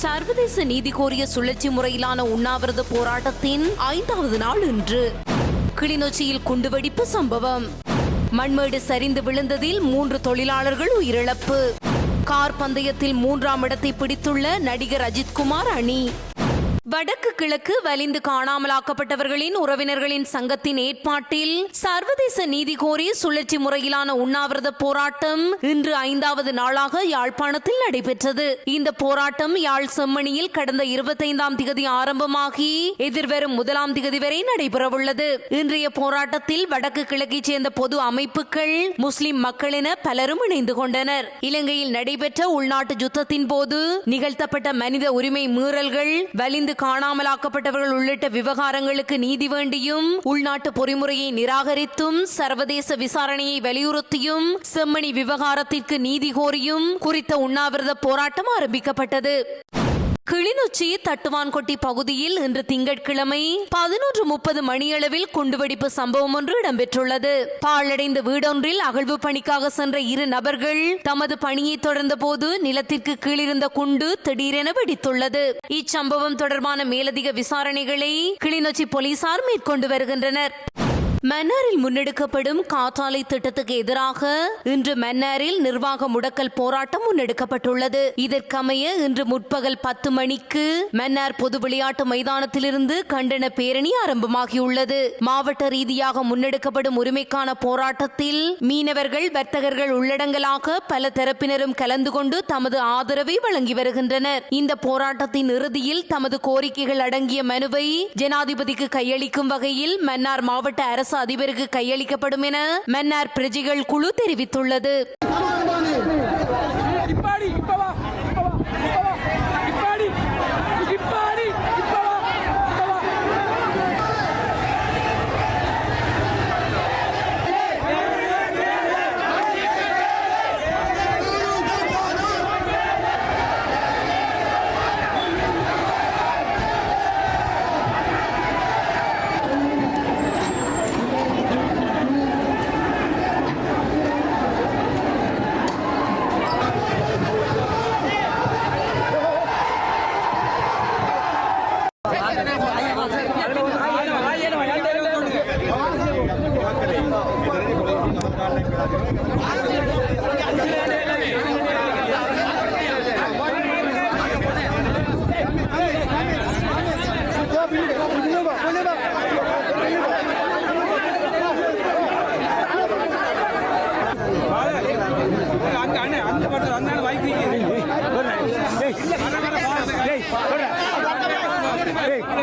சர்வதேச நீதி கோரிய சுழற்சி முறையிலான உண்ணாவிரத போராட்டத்தின் ஐந்தாவது நாள் இன்று. கிளிநொச்சியில் குண்டுவெடிப்பு சம்பவம். மண்மேடு சரிந்து விழுந்ததில் மூன்று தொழிலாளர்கள் உயிரிழப்பு. கார் பந்தயத்தில் மூன்றாம் இடத்தை பிடித்துள்ள நடிகர் அஜித்குமார் அணி. வடக்கு கிழக்கு வலிந்து காணாமலாக்கப்பட்டவர்களின் உறவினர்களின் சங்கத்தின் ஏற்பாட்டில் சர்வதேச நீதி கோரி சுழற்சி முறையிலான உண்ணாவிரத போராட்டம் இன்று ஐந்தாவது நாளாக யாழ்ப்பாணத்தில் நடைபெற்றது. இந்த போராட்டம் யாழ் செம்மணியில் கடந்த இருபத்தைந்தாம் திகதி ஆரம்பமாகி எதிர்வரும் முதலாம் திகதி வரை நடைபெறவுள்ளது. இன்றைய போராட்டத்தில் வடக்கு கிழக்கைச் சேர்ந்த பொது அமைப்புகள் முஸ்லிம் மக்கள் என பலரும் இணைந்து கொண்டனர். இலங்கையில் நடைபெற்ற உள்நாட்டு யுத்தத்தின் போது நிகழ்த்தப்பட்ட மனித உரிமை மீறல்கள் வலிந்து காணாமலாக்கப்பட்டவர்கள் உள்ளிட்ட விவகாரங்களுக்கு நீதி வேண்டியும் உள்நாட்டு பொறிமுறையை நிராகரித்தும் சர்வதேச விசாரணையை வலியுறுத்தியும் செம்மணி விவகாரத்திற்கு நீதி கோரியும் குறித்த உண்ணாவிரத போராட்டம் ஆரம்பிக்கப்பட்டது. கிளிநொச்சி தட்டுவான்கொட்டி பகுதியில் இன்று திங்கட்கிழமை பதினொன்று முப்பது மணியளவில் குண்டுவெடிப்பு சம்பவம் ஒன்று இடம்பெற்றுள்ளது. பாழடைந்த வீடொன்றில் அகழ்வு பணிக்காக சென்ற இரு நபர்கள் தமது பணியை தொடர்ந்த போது நிலத்திற்கு கீழிருந்த குண்டு திடீரென வெடித்துள்ளது. இச்சம்பவம் தொடர்பான மேலதிக விசாரணைகளை கிளிநொச்சி போலீசார் மேற்கொண்டு வருகின்றனர். மன்னாரில் முன்னெடுக்கப்படும் காற்றாலை திட்டத்துக்கு எதிராக இன்று மன்னாரில் நிர்வாக முடக்கல் போராட்டம் முன்னெடுக்கப்பட்டுள்ளது. இதற்கமைய இன்று முற்பகல் பத்து மணிக்கு மன்னார் பொது விளையாட்டு மைதானத்திலிருந்து கண்டன பேரணி ஆரம்பமாகியுள்ளது. மாவட்ட ரீதியாக முன்னெடுக்கப்படும் உரிமைக்கான போராட்டத்தில் மீனவர்கள் வர்த்தகர்கள் உள்ளடங்கலாக பல தரப்பினரும் கலந்து கொண்டு தமது ஆதரவை வழங்கி வருகின்றனர். இந்த போராட்டத்தின் இறுதியில் தமது கோரிக்கைகள் அடங்கிய மனுவை ஜனாதிபதிக்கு கையளிக்கும் வகையில் மன்னார் மாவட்ட அரசு அதிபருக்கு கையளிக்கப்படும் என மன்னார் பிரஜைகள் குழு தெரிவித்துள்ளது.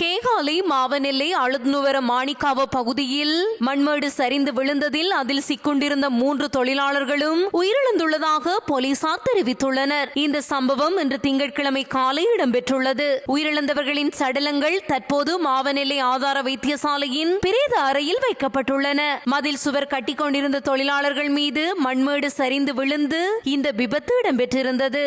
கேகாலை மாவனெல்லை அழுதுனுவர மாணிக்காவ பகுதியில் மண்மேடு சரிந்து விழுந்ததில் அதில் சிக்குண்டிருந்த மூன்று தொழிலாளர்களும் உயிரிழந்துள்ளதாக போலீசார் தெரிவித்துள்ளனர். இந்த சம்பவம் இன்று திங்கட்கிழமை காலை இடம்பெற்றுள்ளது. உயிரிழந்தவர்களின் சடலங்கள் தற்போது மாவனெல்லை ஆதார வைத்தியசாலையின் பிரேத அறையில் வைக்கப்பட்டுள்ளன. மதில் சுவர் கட்டிக்கொண்டிருந்த தொழிலாளர்கள் மீது மண்மேடு சரிந்து விழுந்து இந்த விபத்து இடம்பெற்றிருந்தது.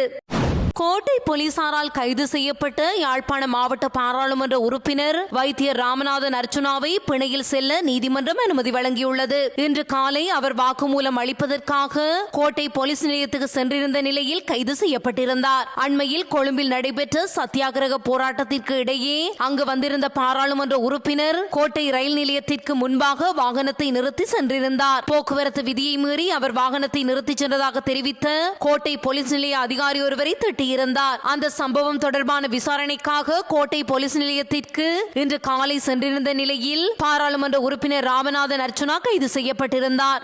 கோட்டை போலீசாரால் கைது செய்யப்பட்ட யாழ்ப்பாண மாவட்ட பாராளுமன்ற உறுப்பினர் வைத்தியர் ராமநாதன் அர்ச்சுனாவை பிணையில் செல்ல நீதிமன்றம் அனுமதி வழங்கியுள்ளது. இன்று காலை அவர் வாக்குமூலம் அளிப்பதற்காக கோட்டை போலீஸ் நிலையத்துக்கு சென்றிருந்த நிலையில் கைது செய்யப்பட்டிருந்தார். அண்மையில் கொழும்பில் நடைபெற்ற சத்தியாகிரக போராட்டத்திற்கு இடையே அங்கு வந்திருந்த பாராளுமன்ற உறுப்பினர் கோட்டை ரயில் நிலையத்திற்கு முன்பாக வாகனத்தை நிறுத்தி சென்றிருந்தார். போக்குவரத்து விதியை மீறி அவர் வாகனத்தை நிறுத்திச் சென்றதாக தெரிவித்த கோட்டை போலீஸ் நிலைய அதிகாரி ஒருவரை திட்டியிருந்தார் அந்த சம்பவம் தொடர்பான விசாரணைக்காக கோட்டை போலீஸ் நிலையத்திற்கு இன்று காலை சென்றிருந்த நிலையில் பாராளுமன்ற உறுப்பினர் ராமநாதன் அர்ச்சுனா கைது செய்யப்பட்டிருந்தார்.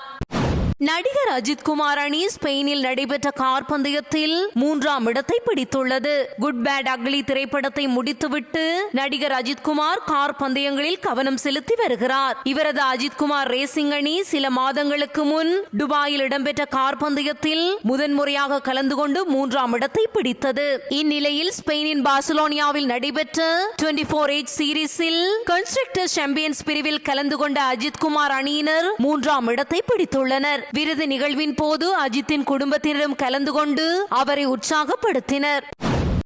நடிகர் அஜித் குமார் அணி ஸ்பெயினில் நடைபெற்ற கார் பந்தயத்தில் மூன்றாம் இடத்தை பிடித்துள்ளது. குட் பேட் அக்லி திரைப்படத்தை முடித்துவிட்டு நடிகர் அஜித் குமார் கார் பந்தயங்களில் கவனம் செலுத்தி வருகிறார். இவரது அஜித் குமார் ரேசிங் அணி சில மாதங்களுக்கு முன் துபாயில் இடம்பெற்ற கார் பந்தயத்தில் முதன்முறையாக கலந்து கொண்டு மூன்றாம் இடத்தை பிடித்தது. இந்நிலையில் ஸ்பெயினின் பார்சலோனியாவில் நடைபெற்ற 24 போர் எயிட் சீரீஸில் கன்ஸ்ட்ரக்டர் சாம்பியன்ஸ் பிரிவில் கலந்து கொண்ட அஜித் குமார் அணியினர் மூன்றாம் இடத்தை பிடித்துள்ளனர். விருது நிகழ்வின் போது அஜித்தின் குடும்பத்தினரும் கலந்து கொண்டு அவரை உற்சாகப்படுத்தினர்.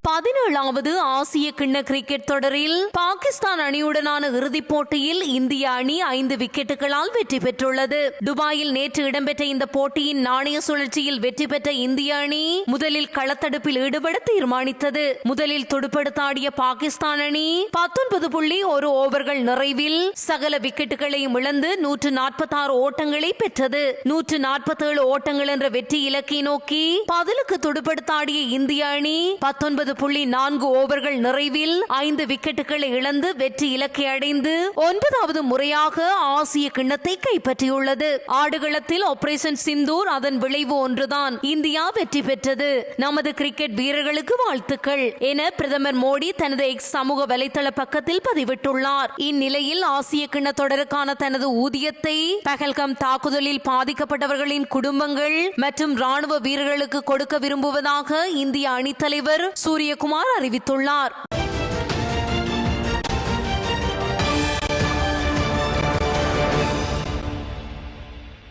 பதினேழாவது ஆசிய கிண்ண கிரிக்கெட் தொடரில் பாகிஸ்தான் அணியுடனான இறுதிப் போட்டியில் இந்திய அணி ஐந்து விக்கெட்டுகளால் வெற்றி பெற்றுள்ளது. துபாயில் நேற்று இடம்பெற்ற இந்த போட்டியின் நாணய சுழற்சியில் வெற்றி பெற்ற இந்திய அணி முதலில் களத்தடுப்பில் ஈடுபட தீர்மானித்தது. முதலில் துடுப்படுத்தாடிய பாகிஸ்தான் அணி பத்தொன்பது புள்ளி ஒரு ஓவர்கள் நிறைவில் சகல விக்கெட்டுகளையும் இழந்து நூற்று நாற்பத்தாறு ஓட்டங்களை பெற்றது. நூற்று நாற்பத்தேழு ஓட்டங்கள் என்ற வெற்றி இலக்கை நோக்கி பதிலுக்கு துடுப்படுத்தாடிய இந்திய அணி பத்தொன்பது புள்ளி நான்கு ஓவர்கள் நிறைவில் ஐந்து விக்கெட்டுகளை இழந்து வெற்றி இலக்கை அடைந்து ஒன்பதாவது முறையாக ஆசிய கிண்ணத்தை கைப்பற்றியுள்ளது. ஆடுகளத்தில் ஆபரேஷன் சிந்தூர் அதன் விளைவு ஒன்றுதான். இந்தியா வெற்றி பெற்றது. நமது கிரிக்கெட் வீரர்களுக்கு வாழ்த்துக்கள். என பிரதமர் மோடி தனது எக்ஸ் சமூக வலைதள பக்கத்தில் பதிவிட்டுள்ளார். இந்நிலையில் ஆசிய கிண்ண தொடருக்கான தனது ஊதியத்தை பகல்கம் தாக்குதலில் பாதிக்கப்பட்டவர்களின் குடும்பங்கள் மற்றும் ராணுவ வீரர்களுக்கு கொடுக்க விரும்புவதாக இந்திய அணித்தலைவர் சூரியகுமார் அறிவித்துள்ளார்.